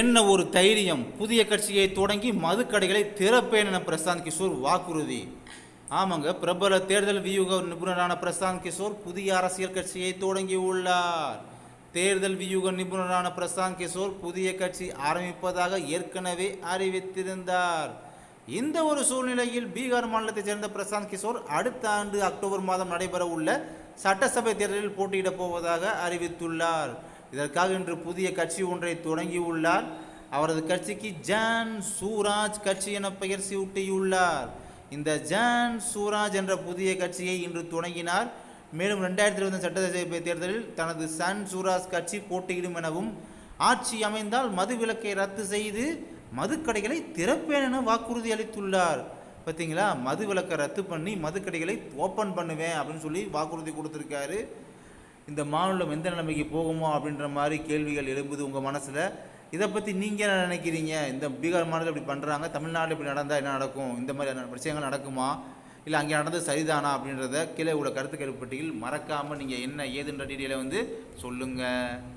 என்ன ஒரு தைரியம்? புதிய கட்சியை தொடங்கி மதுக்கடைகளை திறப்பேன் என பிரசாந்த் கிஷோர் வாக்குறுதி. ஆமாங்க பிரபல தேர்தல் வியூக நிபுணரான பிரசாந்த் கிஷோர் புதிய அரசியல் கட்சியை தொடங்கி உள்ளார். தேர்தல் வியூக நிபுணரான பிரசாந்த் கிஷோர் புதிய கட்சி ஆரம்பிப்பதாக ஏற்கனவே அறிவித்திருந்தார். இந்த ஒரு சூழ்நிலையில் பீகார் மாநிலத்தைச் சேர்ந்த பிரசாந்த் கிஷோர் அடுத்த ஆண்டு அக்டோபர் மாதம் நடைபெற உள்ள சட்டசபை தேர்தலில் போட்டியிடப் போவதாக அறிவித்துள்ளார். இதற்காக இன்று புதிய கட்சி ஒன்றை தொடங்கியுள்ளார். அவரது கட்சிக்கு ஜான் சூராஜ் கட்சி என பெயர் சூட்டியுள்ளார். இந்த ஜான் சூராஜ் என்ற புதிய கட்சியை இன்று தொடங்கினார். மேலும் ரெண்டாயிரத்தி இருபது சட்டசபை தேர்தலில் தனது சன் சூராஜ் கட்சி போட்டியிடும் எனவும் ஆட்சி அமைந்தால் மது விலக்கை ரத்து செய்து மதுக்கடைகளை திறப்பேன் என வாக்குறுதி அளித்துள்ளார். பார்த்தீங்களா மது விலக்கை ரத்து பண்ணி மதுக்கடைகளை ஓப்பன் பண்ணுவேன் அப்படின்னு சொல்லி வாக்குறுதி கொடுத்துருக்காரு. இந்த மாநிலம் எந்த நிலைமைக்கு போகுமோ அப்படின்ற மாதிரி கேள்விகள் எழும்புது உங்கள் மனசில். இதை பற்றி நீங்கள் என்ன நினைக்கிறீங்க? இந்த பீகார் மாநிலம் இப்படி பண்ணுறாங்க தமிழ்நாடு இப்படி நடந்தால் என்ன நடக்கும்? இந்த மாதிரி விஷயங்கள் நடக்குமா? இல்லை அங்கே நடந்தது சரிதானா அப்படின்றத கீழே உள்ள கருத்து கருப்பட்டியில் மறக்காமல் நீங்கள் என்ன ஏதுன்ற டீட்டெயிலை வந்து சொல்லுங்கள்